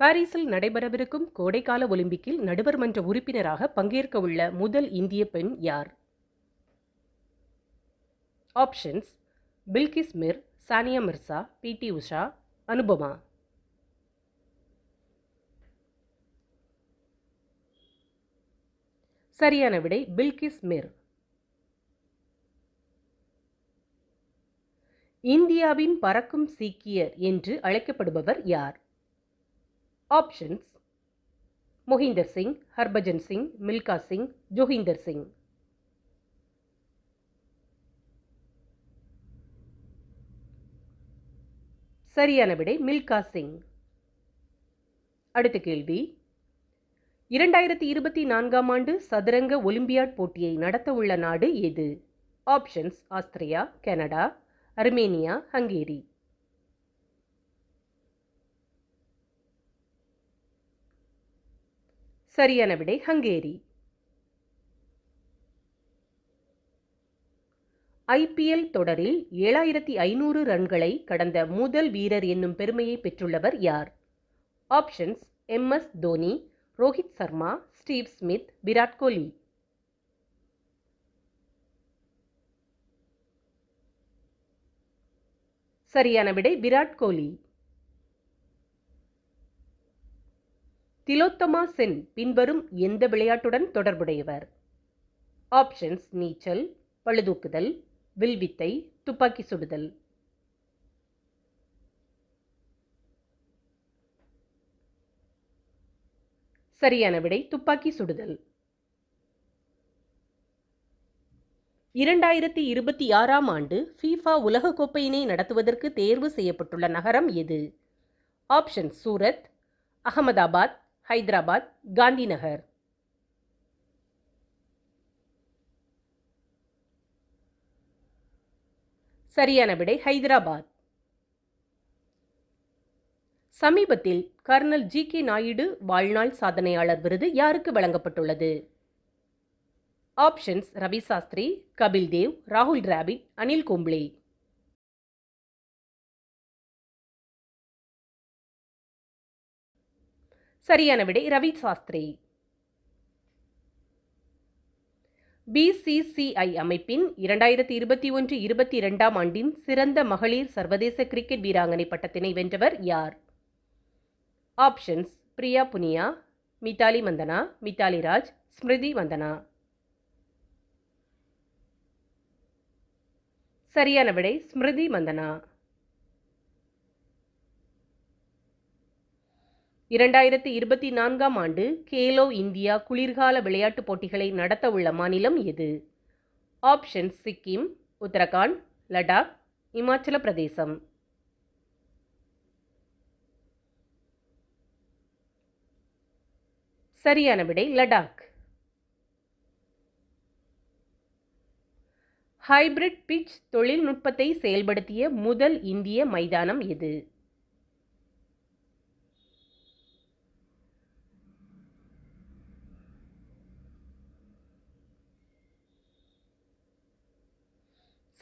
பாரிஸில் நடைபெறவிருக்கும் கோடைக்கால ஒலிம்பிக்கில் நடுவர் மன்ற உறுப்பினராக பங்கேற்கவுள்ள முதல் இந்திய பெண் யார்? Options Bilkis Mir Sania Mirza P T Usha Anupama. சரியான விடை பில்கிஸ் மிர். இந்தியாவின் பறக்கும் சீக்கியர் என்று அழைக்கப்படுபவர் யார்? ஆப்ஷன்ஸ் மொஹிந்தர் சிங் ஹர்பஜன் சிங் மில்கா சிங் ஜோஹிந்தர் சிங் சரியான விடை மில்கா சிங் அடுத்த கேள்வி. இரண்டாயிரத்தி இருபத்தி நான்காம் ஆண்டு சதுரங்க ஒலிம்பியாட் போட்டியை நடத்த உள்ள நாடு எது? Options Austria Canada Armenia Hungary. சரியான விடை ஹங்கேரி. ஐபிஎல் தொடரில் ஏழாயிரத்தி ஐநூறு ரன்களை கடந்த முதல் வீரர் என்னும் பெருமையை பெற்றுள்ளவர் யார்? Options M S Dhoni Rohit Sharma Steve Smith Virat Kohli. சரியான விடை விராட் கோலி. திலோத்தமா சென் பின்வரும் எந்த விளையாட்டுடன் தொடர்புடையவர்? ஆப்ஷன்ஸ் நீச்சல் பழுதூக்குதல் வில்வித்தை துப்பாக்கி சுடுதல். சரியான விடை துப்பாக்கி சுடுதல். இரண்டாயிரத்தி இருபத்தி ஆறாம் ஆண்டு ஃபீஃபா உலகக்கோப்பையினை நடத்துவதற்கு தேர்வு செய்யப்பட்டுள்ள நகரம் எது? ஆப்ஷன் சூரத் அகமதாபாத் ஹைதராபாத் காந்திநகர். சரியான விடை ஹைதராபாத். சமீபத்தில் கர்னல் ஜி கே நாயுடு வாழ்நாள் சாதனையாளர் விருது யாருக்கு வழங்கப்பட்டுள்ளது? ஆப்ஷன்ஸ் ரவி சாஸ்திரி கபில் தேவ் ராகுல் டிராவிட் அனில் கும்ப்ளே சரியான விடை ரவி சாஸ்திரி. பிசிசிஐ அமைப்பின் இரண்டாயிரத்தி இருபத்தி ஒன்று இருபத்தி இரண்டாம் ஆண்டின் சிறந்த மகளிர் சர்வதேச கிரிக்கெட் வீராங்கனை பட்டத்தினை வென்றவர் யார்? ஆப்ஷன்ஸ் பிரியா புனியா மிதாலி மந்தனா மிதாலி ராஜ் ஸ்மிருதி வந்தனா சரியான விடை ஸ்மிருதி மந்தனா. இரண்டாயிரத்தி இருபத்தி நான்காம் ஆண்டு கேலோ இந்தியா குளிர்கால விளையாட்டுப் போட்டிகளை நடத்த உள்ள மாநிலம் எது? ஆப்ஷன்ஸ் சிக்கிம் உத்தரகாண்ட் லடாக் இமாச்சல பிரதேசம். சரியான விடை லடாக். ஹைபிரிட் பிட்ச் தொழில்நுட்பத்தை செயல்படுத்திய முதல் இந்திய மைதானம் எது?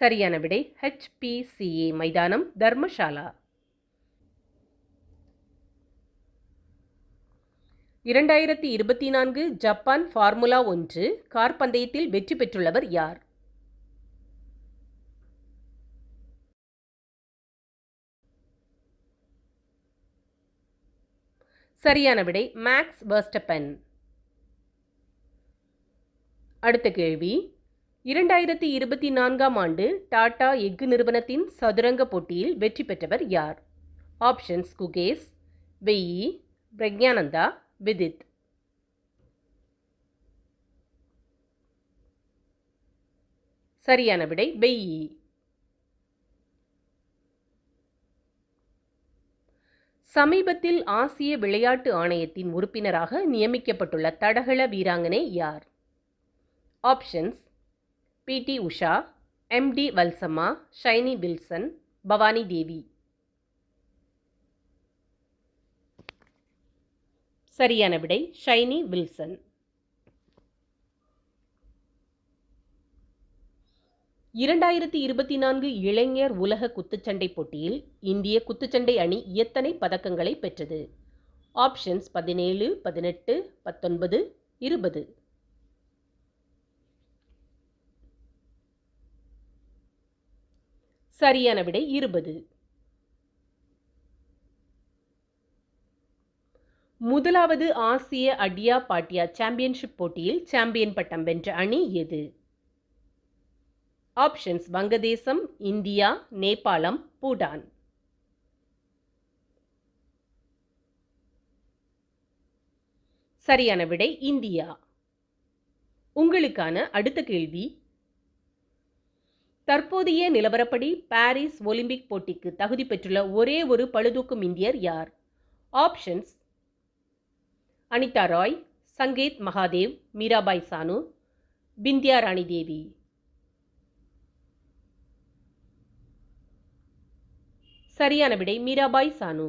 சரியான விடை ஹெச்பிசிஏ மைதானம் தர்மசாலா. இரண்டாயிரத்தி இருபத்தி நான்கு ஜப்பான் ஃபார்முலா ஒன்று கார் பந்தயத்தில் வெற்றி பெற்றுள்ளவர் யார்? சரியான விடை மேக்ஸ் வெர்ஸ்டப்பன் அடுத்த கேள்வி இரண்டாயிரத்தி இருபத்தி நான்காம் ஆண்டு டாடா எஃகு நிறுவனத்தின் சதுரங்க போட்டியில் வெற்றி பெற்றவர் யார்? ஆப்ஷன்ஸ் குகேஸ் வெயி பிரக்ஞானந்தா விதித். சரியான விடை வெய்யி சமீபத்தில் ஆசிய விளையாட்டு ஆணையத்தின் உறுப்பினராக நியமிக்கப்பட்டுள்ள தடகள வீராங்கனை யார்? Options P T Usha M D Valsamma Shiny Wilson Bhavani Devi. சரியான விடை ஷைனி வில்சன். இரண்டாயிரத்தி இருபத்தி நான்கு இளைஞர் உலக குத்துச்சண்டை போட்டியில் இந்திய குத்துச்சண்டை அணி எத்தனை பதக்கங்களை பெற்றது? ஆப்ஷன்ஸ் பதினேழு பதினெட்டு பத்தொன்பது இருபது. சரியான விடை இருபது. முதலாவது ஆசிய அடியா பாட்டியா சாம்பியன்ஷிப் போட்டியில் சாம்பியன் பட்டம் வென்ற அணி எது? ஆப்ஷன்ஸ் வங்கதேசம் இந்தியா நேபாளம் பூடான். சரியான விடை இந்தியா. உங்களுக்கான அடுத்த கேள்வி தற்போதைய நிலவரப்படி பாரிஸ் ஒலிம்பிக் போட்டிக்கு தகுதி பெற்றுள்ள ஒரே ஒரு பழுதூக்கும் இந்தியர் யார்? ஆப்ஷன்ஸ் அனிதா ராய் சங்கேத் மகாதேவ் மீராபாய் சானு பிந்தியா ராணி தேவி சரியான விடை மீராபாய் சானு.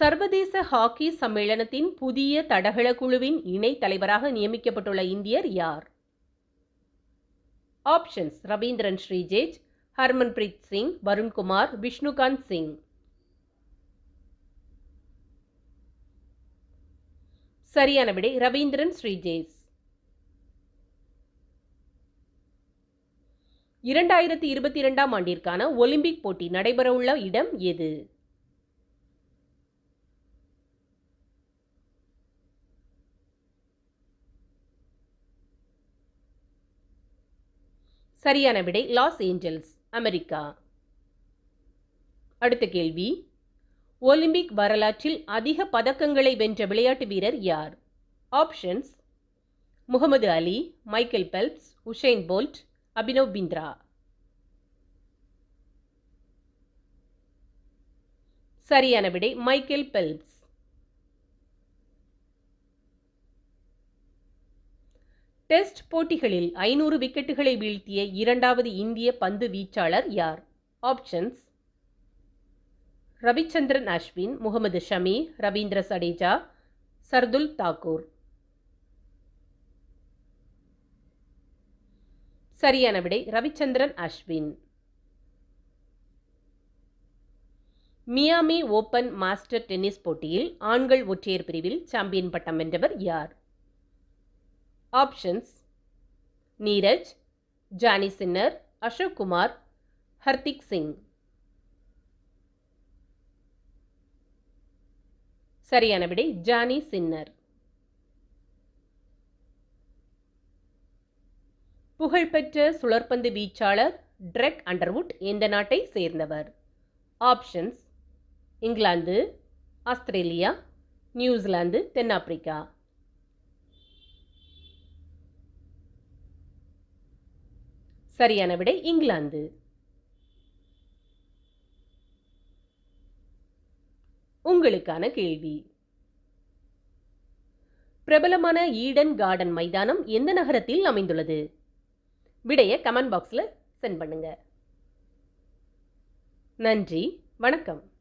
சர்வதேச ஹாக்கி சம்மேளனத்தின் புதிய தடகள குழுவின் இணை தலைவராக நியமிக்கப்பட்டுள்ள இந்தியர் யார்? ஆப்ஷன்ஸ் ரவீந்திரன் ஸ்ரீஜேஜ் ஹர்மன்பிரீத் சிங் வருண்குமார் விஷ்ணுகாந்த் சிங் சரியான விடை ரவீந்திரன் ஸ்ரீஜேஜ் இரண்டாயிரத்தி இருபத்தி இரண்டாம் ஆண்டிற்கான ஒலிம்பிக் போட்டி நடைபெறவுள்ள இடம் எது? சரியான விடை லாஸ் ஏஞ்சல்ஸ் அமெரிக்கா. அடுத்த கேள்வி. ஒலிம்பிக் வரலாற்றில் அதிக பதக்கங்களை வென்ற விளையாட்டு வீரர் யார்? Options Muhammad Ali Michael Phelps Usain Bolt Abhinav Bindra. சரியான விடை மைக்கேல் பெல்ப்ஸ். டெஸ்ட் போட்டிகளில் ஐநூறு விக்கெட்டுகளை வீழ்த்திய இரண்டாவது இந்திய பந்து வீச்சாளர் யார்? ஆப்ஷன்ஸ் ரவிச்சந்திரன் அஸ்வின் முகமது ஷமி ரவீந்திர சடேஜா சர்துல் தாக்கூர். சரியான விடை Ravichandran Ashwin. Miami open master tennis போட்டியில் ஆண்கள் ஒற்றையர் பிரிவில் சாம்பியன் பட்டம் வென்றவர் யார்? Options Neeraj Jannik Sinner Ashok Kumar Hardik Singh சரியான விடை ஜானி சின்னர் புகழ்பெற்ற சுழற்பந்து வீச்சாளர் ட்ரெக் அண்டர்வுட் எந்த நாட்டை சேர்ந்தவர்? ஆப்ஷன்ஸ் இங்கிலாந்து ஆஸ்திரேலியா நியூசிலாந்து தென்னாப்பிரிக்கா. சரியான விடை இங்கிலாந்து. உங்களுக்கான கேள்வி. பிரபலமான ஈடன் கார்டன் மைதானம் எந்த நகரத்தில் அமைந்துள்ளது? விடைய கமெண்ட் பாக்ஸில் சென்ட் பண்ணுங்க. நன்றி வணக்கம்.